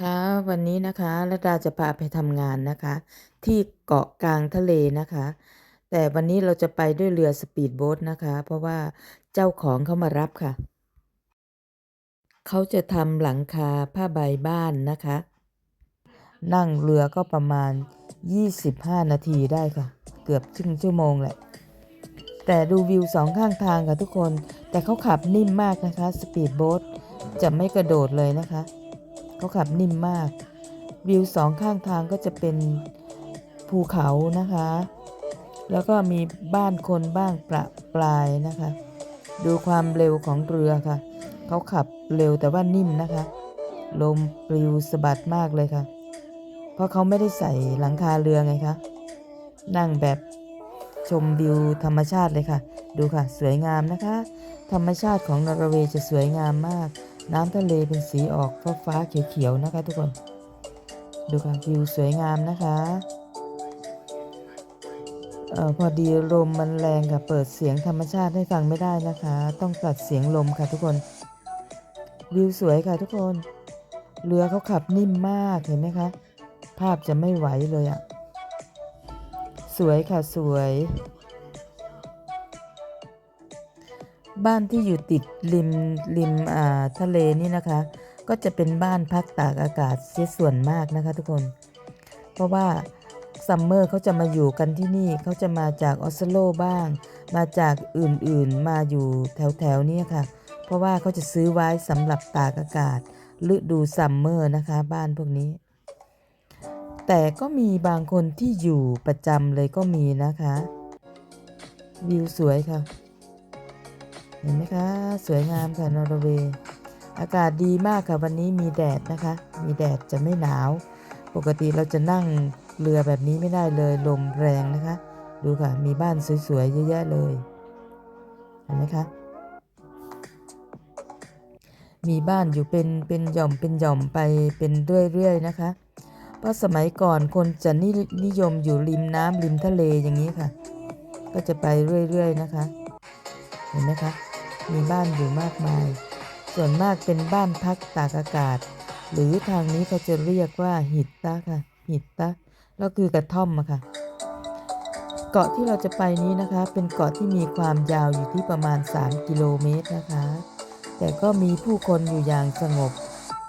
ค่ะวันนี้นะคะระดาจะพาไปทำงานนะคะ ที่เกาะกลางทะเลนะคะ แต่วันนี้เราจะไปด้วยเรือสปีดโบ๊ทนะคะ เพราะว่าเจ้าของเขามารับค่ะ เขาจะทำหลังคาผ้าใบบ้านนะคะ นั่งเรือก็ประมาณ 25 นาทีได้ค่ะ เกือบครึ่งชั่วโมงแหละแต่ดูวิวสองข้างทางค่ะทุกคน แต่เขาขับนิ่มมากนะคะสปีดโบ๊ทจะไม่กระโดดเลยนะคะ เขาขับนิ่มมาก วิวสองข้างทางก็จะเป็นภูเขานะคะ แล้วก็มีบ้านคนบ้างประปลายนะคะ ดูความเร็วของเรือค่ะ เขาขับเร็วแต่ว่านิ่มนะคะ ลมปลิวสะบัดมากเลยค่ะ เพราะเขาไม่ได้ใส่หลังคาเรือไงคะนั่งแบบชมวิวธรรมชาติเลยค่ะ ดูค่ะ สวยงามนะคะ ธรรมชาติของนอร์เวย์จะสวยงามมาก น้ำทะเลเป็นสีออกฟ้าฟ้าๆเขียวๆนะคะทุกคน ดูค่ะวิวสวยงามนะคะออพอดีลมมันแรงค่ะเปิดเสียงธรรมชาติให้ฟังไม่ได้นะคะ ต้องตัดเสียงลมค่ะทุกคน วิวสวยค่ะทุกคน เรือเขาขับนิ่มมากเห็นไหมคะ ภาพจะไม่ไหวเลยอะ่ะ สวยค่ะสวย บ้านที่อยู่ติดริมริมอ่าทะเลนี่นะคะ ก็จะเป็นบ้านพักตากอากาศเสียส่วนมากนะคะทุกคน เพราะว่าซัมเมอร์เขาจะมาอยู่กันที่นี่เขาจะมาจากออสโลบ้าง มาจากอื่นๆมาอยู่แถวๆนี้ค่ะ เพราะว่าเขาจะซื้อไว้สำหรับตากอากาศฤดูซัมเมอร์นะคะบ้านพวกนี้ แต่ก็มีบางคนที่อยู่ประจำเลยก็มีนะคะ วิวสวยค่ะ เห็นไหมคะ สวยงามค่ะนอร์เวย์อากาศดีมากค่ะวันนี้มีแดดนะคะ มีแดดจะไม่หนาว ปกติเราจะนั่งเรือแบบนี้ไม่ได้เลยลมแรงนะคะ ดูค่ะ มีบ้านสวยๆเยอะแยะเลย เห็นไหมคะ มีบ้านอยู่เป็นเป็นหย่อมเป็นหย่อมไปเป็นเรื่อยๆนะคะเพราะสมัยก่อนคนจะนินิยมอยู่ริมน้ำริมทะเลอย่างนี้ค่ะ ก็จะไปเรื่อยๆนะคะ เห็นไหมคะ มีบ้านอยู่มากมาย ส่วนมากเป็นบ้านพักตากอากาศ หรือทางนี้เขาจะเรียกว่าหิตตะค่ะ หิตตะก็คือกระท่อมอะค่ะ เกาะที่เราจะไปนี้นะคะ เป็นเกาะที่มีความยาวอยู่ที่ประมาณ 3 กิโลเมตรนะคะ แต่ก็มีผู้คนอยู่อย่างสงบ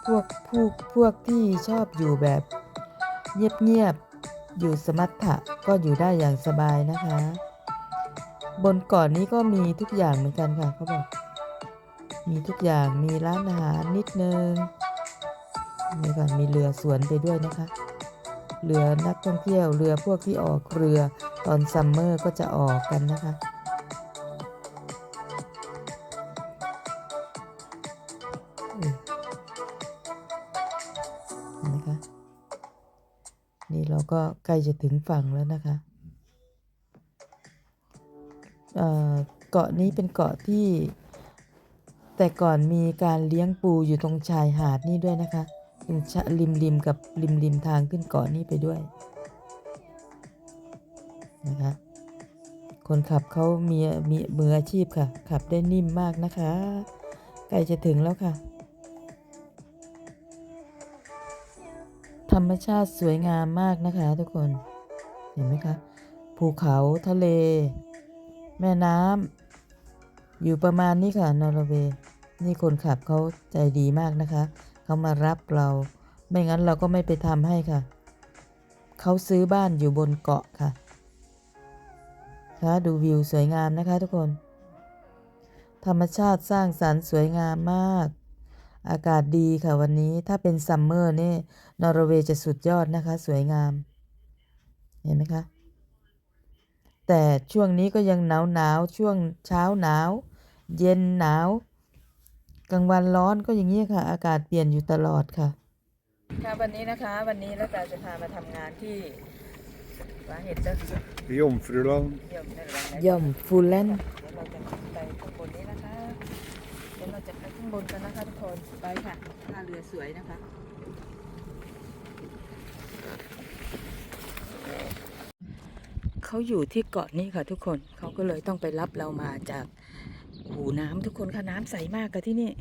พวกผู้พวกที่ชอบอยู่แบบเงียบๆอยู่สมัตถะก็อยู่ได้อย่างสบายนะคะ บนเกาะนนี้ก็มีทุกอย่างเหมือนกันค่ะเขาบอกมีทุกอย่างมีร้านอาหารนิดนึงนี่ก่อนมีเรือสวนไปด้วยนะคะ เรือนักท่องเที่ยวเรือพวกที่ออกเรือตอนซัมเมอร์ก็จะออกกันนะคะนไหมคะ นี่เราก็ใกล้จะถึงฝั่งแล้วนะคะ เกาะนี้เป็นเกาะที่ แต่ก่อนมีการเลี้ยงปูอยู่ตรงชายหาดนี่ด้วยนะคะตรงชะริมริมกับริมริมทางขึ้นเกาะนี้ไปด้วยนะคะคนขับเขามีมีมืออาชีพค่ะ ขับได้นิ่มมากนะคะใกล้จะถึงแล้วค่ะ ธรรมชาติสวยงามมากนะคะทุกคนเห็นไหมคะ ภูเขาทะเล แม่น้ำอยู่ประมาณนี้ค่ะนอร์เวย์นี่คนขับเขาใจดีมากนะคะ เขามารับเรา ไม่งั้นเราก็ไม่ไปทำให้ค่ะ เขาซื้อบ้านอยู่บนเกาะค่ะคะดูวิวสวยงามนะคะทุกคน ธรรมชาติสร้างสรรค์สวยงามมาก อากาศดีค่ะวันนี้ถ้าเป็นซัมเมอร์นี่นอร์เวย์จะสุดยอดนะคะ สวยงาม เห็นไหมคะ แต่ช่วงนี้ก็ยังหนาวหนาวช่วงเช้าหนาว เย็นหนาวกลางวันร้อนก็อย่างนี้ค่ะ อากาศเปลี่ยนอยู่ตลอดค่ะ ค่ะวันนี้นะคะ วันนี้แล้วจะพามาทำงานที่ร้านเห็ดเจ้า Jomfruland. เยี่ยมนั่นแหละย่อมฟูลแลนด์เดี๋ยวเราจะขึ้นไปข้างบนนี้นะคะ เดี๋ยวเราจะไปข้างบนกันนะคะทุกคน ไปค่ะท่าเรือสวยนะคะ เขาอยู่ที่เกาะนี้ค่ะทุกคนเขาก็เลยต้องไปรับเรามาจากหูน้ำทุกคนค่ะน้ำใสมากค่ะที่นี่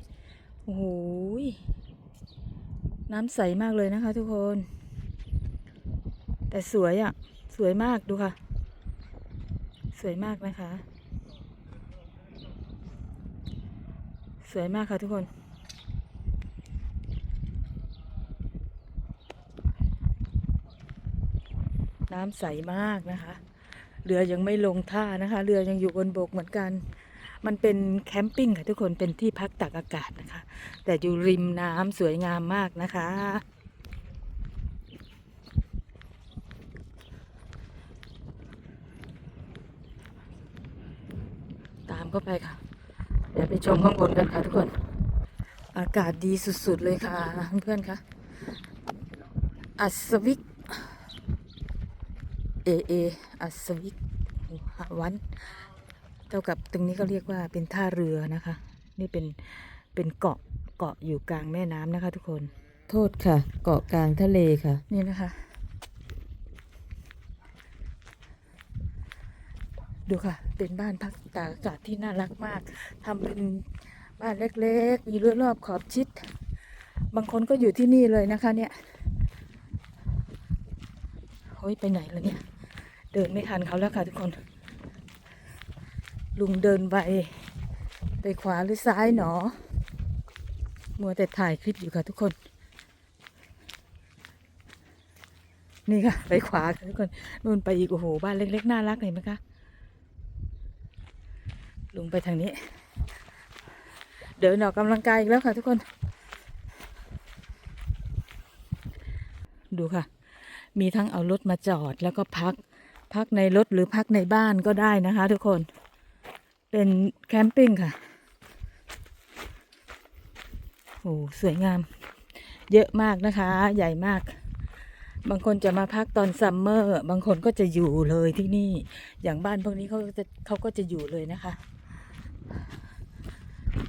โอ้โหน้ำใสมากเลยนะคะ ทุกคน แต่สวยอะ่ะ สวยมากดูค่ะ สวยมากนะคะ สวยมากค่ะทุกคนน้ำใสมากนะคะ เรือยังไม่ลงท่านะคะ เรือยังอยู่บนบกเหมือนกัน มันเป็นแคมปิ้งค่ะทุกคนเป็นที่พักตากอากาศนะคะ แต่อยู่ริมน้ำสวยงามมากนะคะ ตามเข้าไปค่ะ เดี๋ยวไปชมข้างบนกันค่ะทุกคน อากาศดีสุดๆเลยค่ะเพื่อนๆคะอัศวิก เอเออัศวิกวันเท่ากับตรงนี้ก็เรียกว่าเป็นท่าเรือนะคะ นี่เป็นเป็นเกาะเกาะอยู่กลางแม่น้ำนะคะ ทุกคน โทษค่ะ เกาะกลางทะเลค่ะ นี่นะคะ ดูค่ะ เป็นบ้านพักตากอากาศที่น่ารักมากทำเป็นบ้านเล็กๆ มีรั้วรอบขอบชิด บางคนก็อยู่ที่นี่เลยนะคะเนี่ย เฮ้ย ไปไหนแล้วเนี่ย เดินไม่ทันเขาแล้วค่ะทุกคน ลุงเดินไปไปขวาหรือซ้ายหนอ มัวแต่ถ่ายคลิปอยู่ค่ะทุกคน นี่ค่ะ ไปขวาค่ะทุกคนนู่นไปอีกโอ้โหบ้านเล็กๆน่ารักเห็นไหมคะลุงไปทางนี้ เดินออกกำลังกายอีกแล้วค่ะทุกคน ดูค่ะ มีทั้งเอารถมาจอดแล้วก็พัก พักในรถหรือพักในบ้านก็ได้นะคะ ทุกคน เป็นแคมปิ้งค่ะ โอ้สวยงาม เยอะมากนะคะ ใหญ่มาก บางคนจะมาพักตอนซัมเมอร์ บางคนก็จะอยู่เลยที่นี่ อย่างบ้านพวกนี้เขาจะเขาก็จะอยู่เลยนะคะ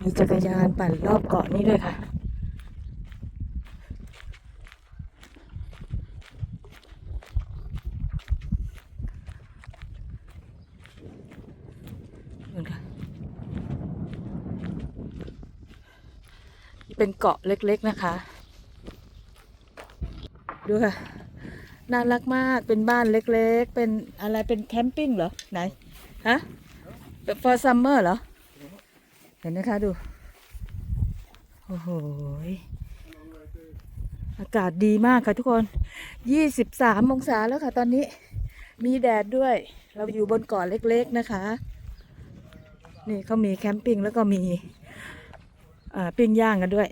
มีจักรยานปั่นรอบเกาะนี้ด้วยค่ะ นู่นค่ะเป็นเกาะเล็กๆนะคะ ดูค่ะ น่ารักมาก เป็นบ้านเล็กๆ เป็นอะไร เป็นแคมปิ้งเหรอ ไหน ฮะเป็น for summer เหรอ เห็นไหมคะดู โอ้โหอากาศดีมากค่ะทุกคนยี่สิบสามองศาแล้วค่ะตอนนี้ มีแดดด้วย เราอยู่บนเกาะเล็กๆนะคะ นี่เขามีแคมปิ้งแล้วก็มีปิ้งย่างกันด้วย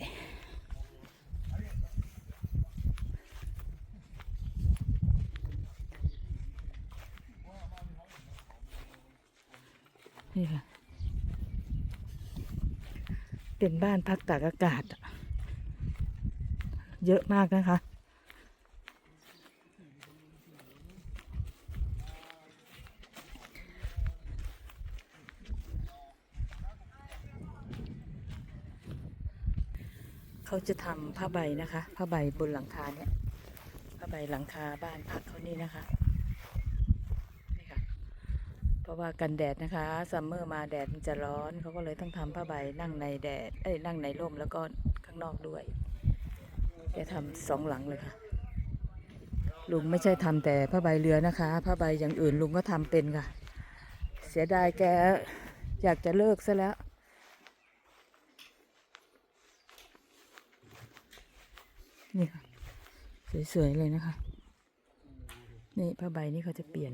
นี่ค่ะ เป็นบ้านพักตากอากาศ เยอะมากนะคะ เขาจะทำผ้าใบนะคะ ผ้าใบบนหลังคาเนี่ย ผ้าใบหลังคาบ้านพักเขานี่นะคะนี่ค่ะ เพราะว่ากันแดดนะคะซัมเมอร์มาแดดมันจะร้อนเขาก็เลยต้องทำผ้าใบนั่งในแดด เอ้ยนั่งในร่มแล้วก็ข้างนอกด้วยแกทำสองหลังเลยค่ะ ลุงไม่ใช่ทำแต่ผ้าใบเรือนะคะ ผ้าใบอย่างอื่นลุงก็ทำเป็นค่ะ เสียดายแกอยากจะเลิกซะแล้ว นี่ค่ะ สวย ๆ เลยนะคะ นี่ผ้าใบนี่เขาจะเปลี่ยน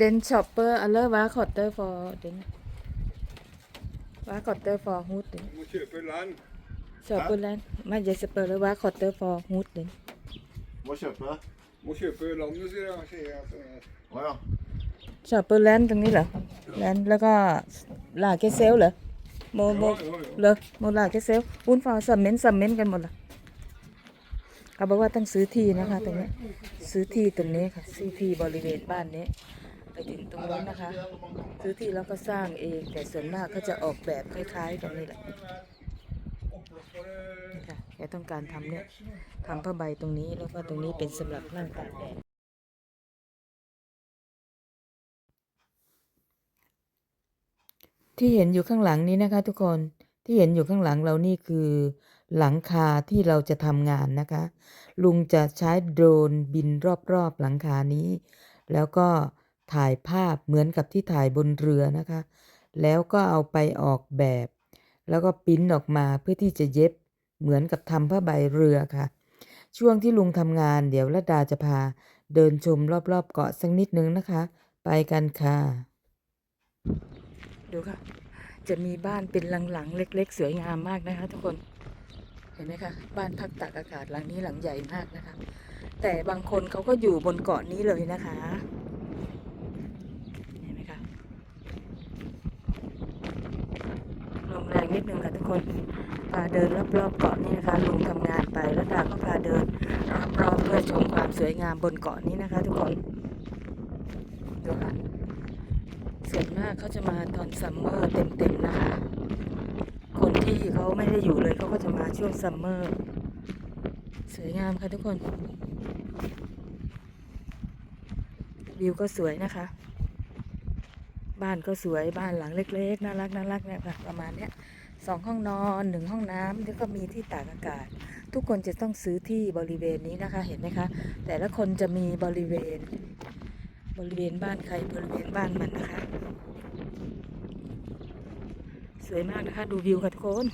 Den chopper eller hva koster for den? Hva koster for hud den? Du må kjøpe land. Chopper land. Men jeg spør hva koster for hud den? Må kjøpe. Må kjøpe landet, sier jeg. Sier jeg. at, Å ja. Chopper land ตรงนี้เหรอ land แล้วก็ลาเกเซลเหรอโมโมเหรอโมลาเกเซลอุ้นฟอสัมเมนสัมเมนกันหมดเหรอเขาบอกว่าต้องซื้อที่นะคะตรงนี้ซื้อที่ตรงนี้ค่ะซื้อที่บริเวณบ้านนี้ไปถึงตรงนู้นนะคะ ซื้อที่แล้วก็สร้างเองแต่ส่วนมากเขาจะออกแบบคล้ายๆตรงนี้แหละค่ะแกต้องการทำเนี่ยทำผ้าใบตรงนี้แล้วก็ตรงนี้เป็นสำหรับนั่งตากแดด ที่เห็นอยู่ข้างหลังนี้นะคะทุกคนที่เห็นอยู่ข้างหลังเรานี่คือหลังคาที่เราจะทำงานนะคะ ลุงจะใช้โดรนบินรอบๆหลังคานี้ แล้วก็ถ่ายภาพเหมือนกับที่ถ่ายบนเรือนะคะ แล้วก็เอาไปออกแบบ แล้วก็ปิ้นออกมาเพื่อที่จะเย็บเหมือนกับทำผ้าใบเรือค่ะ ช่วงที่ลุงทำงานเดี๋ยวระดาจะพาเดินชมรอบๆเกาะสักนิดนึงนะคะ ไปกันค่ะ ดูค่ะ จะมีบ้านเป็นหลังๆเล็ก ๆ สวยงามมากนะคะ ทุกคน เห็นไหมคะ บ้านพักตากอากาศหลังนี้หลังใหญ่มากนะคะ แต่บางคนเขาก็อยู่บนเกาะนี้เลยนะคะ เห็นไหมคะ ลมแรงนิดนึงค่ะทุกคนพาเดินรอบๆเกาะนี้นะคะ ลุงทำงานไปแล้วดาก็พาเดินรอบๆเพื่อชมความสวยงามบนเกาะนี้นะคะ ทุกคน ดูค่ะ ส่วนมากเขาจะมาตอนซัมเมอร์เต็มๆนะคะ คนที่เขาไม่ได้อยู่เลยเขาก็จะมาช่วงซัมเมอร์สวยงามค่ะทุกคน วิวก็สวยนะคะ บ้านก็สวยบ้านหลังเล็กๆน่ารักน่ารักเนี่ยค่ะประมาณเนี้ยสองห้องนอนหนึ่งห้องน้ำแล้วก็มีที่ตากอากาศ ทุกคนจะต้องซื้อที่บริเวณนี้นะคะเห็นไหมคะ แต่ละคนจะมีบริเวณ บริเวณบ้านใครบริเวณบ้านมันนะคะ สวยมากนะคะ ดูวิวค่ะทุกคน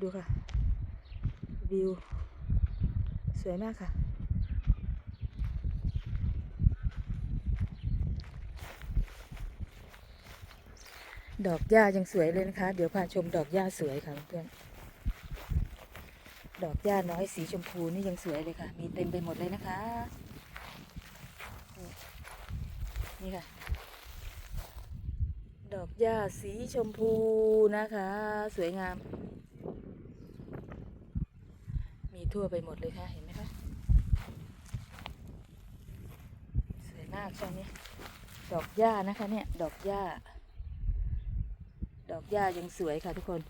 ดูค่ะ วิว สวยมากค่ะดอกหญ้ายังสวยเลยนะคะ เดี๋ยวพาชมดอกหญ้าสวยค่ะเพื่อน ดอกหญ้าน้อยสีชมพูนี่ยังสวยเลยค่ะ มีเต็มไปหมดเลยนะคะ นี่ค่ะ ดอกหญ้าสีชมพูนะคะ สวยงาม มีทั่วไปหมดเลยค่ะ เห็นไหมคะ สวยมากช่วงนี้ ดอกหญ้านะคะเนี่ย ดอกหญ้า ดอกหญ้ายังสวยค่ะทุกคน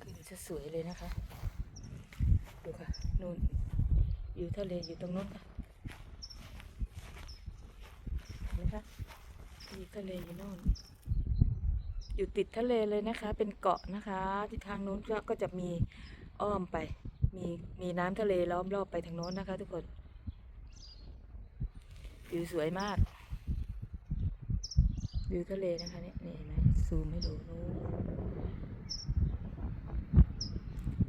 คือจะ สวยเลยนะคะ ดูค่ะนู่นอยู่ทะเลอยู่ตรงนู้นค่ะเห็นไหมคะมีทะเลอยู่โน่น อยู่ติดทะเลเลยนะคะ เป็นเกาะนะคะที่ทางนู้นก็ก็จะมีอ้อมไป มีมีน้ำทะเลล้อมรอบไปทางโน้นนะคะ ทุกคนวิวสวยมากวิวทะเลนะคะเนี่ยนี่เห็นไหมซูมให้ดูนู้น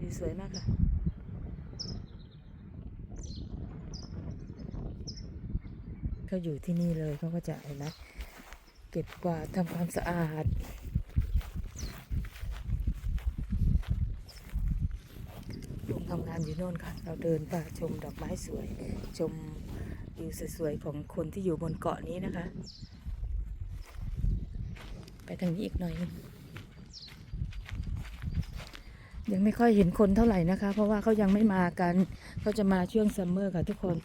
วิวสวยมากค่ะ เขาอยู่ที่นี่เลยเขาก็จะเห็นไหมเก็บกวาดทำความสะอาด ลุงทำงานอยู่โน่นค่ะ เราเดินป่าชมดอกไม้สวย ชมวิวสวยๆของคนที่อยู่บนเกาะนี้นะคะ ไปทางนี้อีกหน่อยนึง ยังไม่ค่อยเห็นคนเท่าไหร่นะคะ เพราะว่าเขายังไม่มากันเขาจะมาช่วงซัมเมอร์ค่ะทุกคน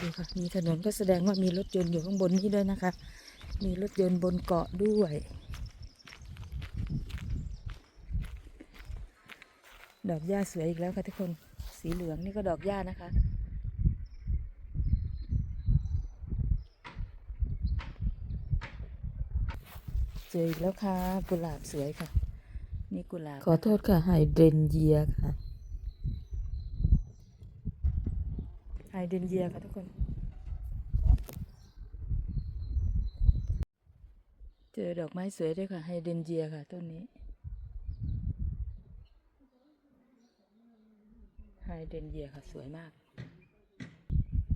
ดูค่ะมีถนนก็แสดงว่ามีรถยนต์อยู่ข้างบนนี้ด้วยนะคะ มีรถยนต์บนเกาะด้วย ดอกหญ้าสวยอีกแล้วค่ะทุกคน สีเหลืองนี่ก็ดอกหญ้านะคะ เจออีกแล้วค่ะ กุหลาบสวยค่ะ นี่กุหลาบ ขอโทษค่ะไฮเดรนเยียค่ะไฮเดรนเยียค่ะทุกคน เจอดอกไม้สวยด้วยค่ะไฮเดรนเยียค่ะต้นนี้ไฮเดรนเยียค่ะสวยมาก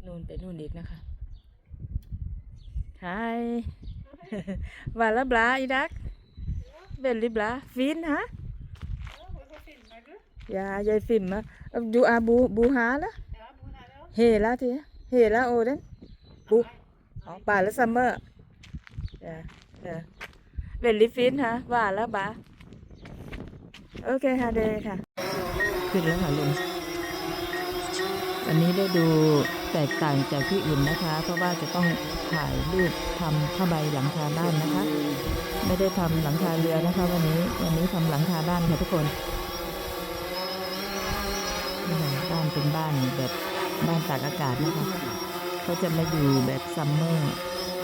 นู่นไปนู่นอีกนะคะไฮ Vad bra idag? Väldigt bra. Fin ha? Ja, jag filmar. Du är bo, bo här eller? Hela tiden? Hela året? Bo? Ja, bara sommar? Ja, ja. Väldigt fin ha? Vad bra? โอเคค่ะเดย์ค่ะขึ้นแล้วค่ะลุงวันนี้ได้ดู แตกต่างจากที่อื่นนะคะ เพราะว่าจะต้องถ่ายรูปทำผ้าใบหลังคาบ้านนะคะ ไม่ได้ทำหลังคาเรือนะคะ วันนี้วันนี้ทำหลังคาบ้านค่ะทุกคนบ้านเป็นบ้านแบบบ้านตากอากาศนะคะเขาจะมาอยู่แบบซัมเมอร์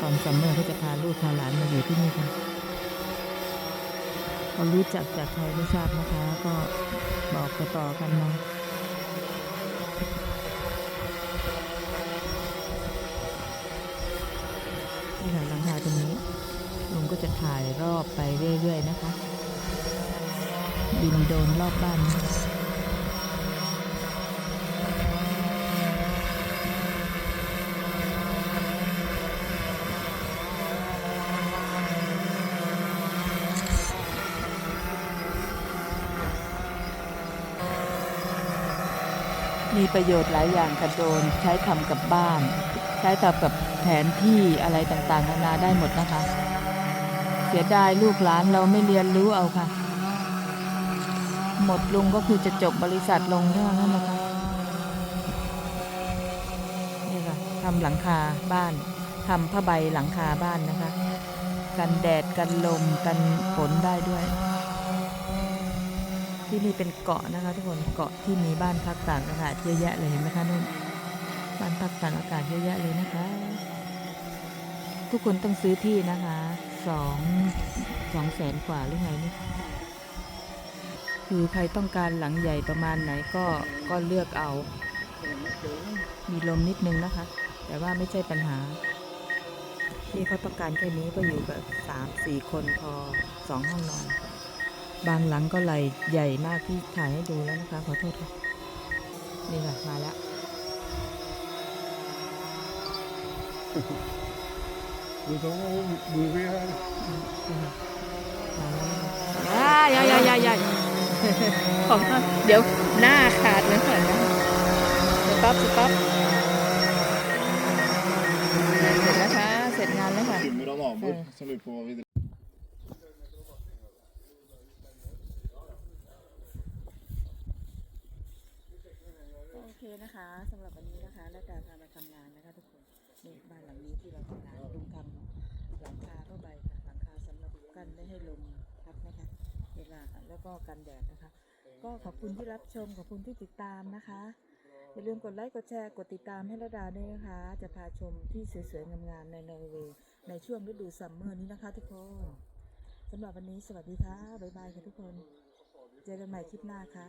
ตอนซัมเมอร์เขาจะพาลูกพาหลานมาอยู่ที่นี่ค่ะเขารู้จักจากใครไม่ทราบนะคะ ก็บอกต่อๆกันมา นี่ค่ะหลังคาตรงนี้ลุงก็จะถ่าย รอบไปเรื่อยๆนะคะบินโดนรอบบ้านมีประโยชน์หลายอย่างกับโดนใช้ทำกับบ้าน ใช้ทำกับแผนที่อะไรต่างๆนานาได้หมดนะคะ สียดายลูกหลานเราไม่เรียนรู้เอาค่ะ หมดลุงก็คือจะจบบริษัทลงเท่านั้นนะคะนี่ค่ะทำหลังคาบ้านทำผ้าใบหลังคาบ้านนะคะ กันแดดกันลมกันฝนได้ด้วย ที่นี่เป็นเกาะนะคะ ทุกคนเกาะที่มีบ้านพักตากอากาศเยอะแยะเลยเห็นไหมคะนุ่นบ้านพักตากอากาศเยอะแยะเลยนะคะ ทุกคนต้องซื้อที่นะคะ สองสองแสนกว่าหรือไงนี่คือใครต้องการหลังใหญ่ประมาณไหนก็ก็เลือกเอา มีลมนิดนึงนะคะ แต่ว่าไม่ใช่ปัญหา ที่เขาต้องการแค่นี้ก็อยู่กับสามสี่คนพอสองห้องนอน บางหลังก็ไหลใหญ่มากที่ถ่ายให้ดูแล้วนะคะ ขอโทษค่ะนี่ค่ะมาแล้ว Vous allez mourir. อ่ายายายายายของเดี๋ยวหน้าขาดเลยก่อนนะสต๊อปสต๊อปเสร็จแล้วค่ะเสร็จงานแล้วค่ะ Timmer av naboer som lurer på hva vi driver โอเคนะคะสำหรับวันนี้นะคะและการพามาทำงานนะคะทุกคน นี่บ้านหลังนี้ที่เราทำงานลุงทำหลังคาผ้าใบค่ะหลังคาสำหรับกันไม่ให้ลมพัดนะคะ เวลาแล้วก็กันแดดนะคะ ก็ขอบคุณที่รับชมขอบคุณที่ติดตามนะคะ อย่าลืมกดไลค์กดแชร์กดติดตามให้ระดาด้วยนะคะ จะพาชมที่สวยๆงามๆในนอร์เวย์ในช่วงฤดูซัมเมอร์นี้นะคะทุกคนสำหรับวันนี้สวัสดีค่ะบ๊ายบายค่ะทุกคน เจอกันใหม่คลิปหน้าค่ะ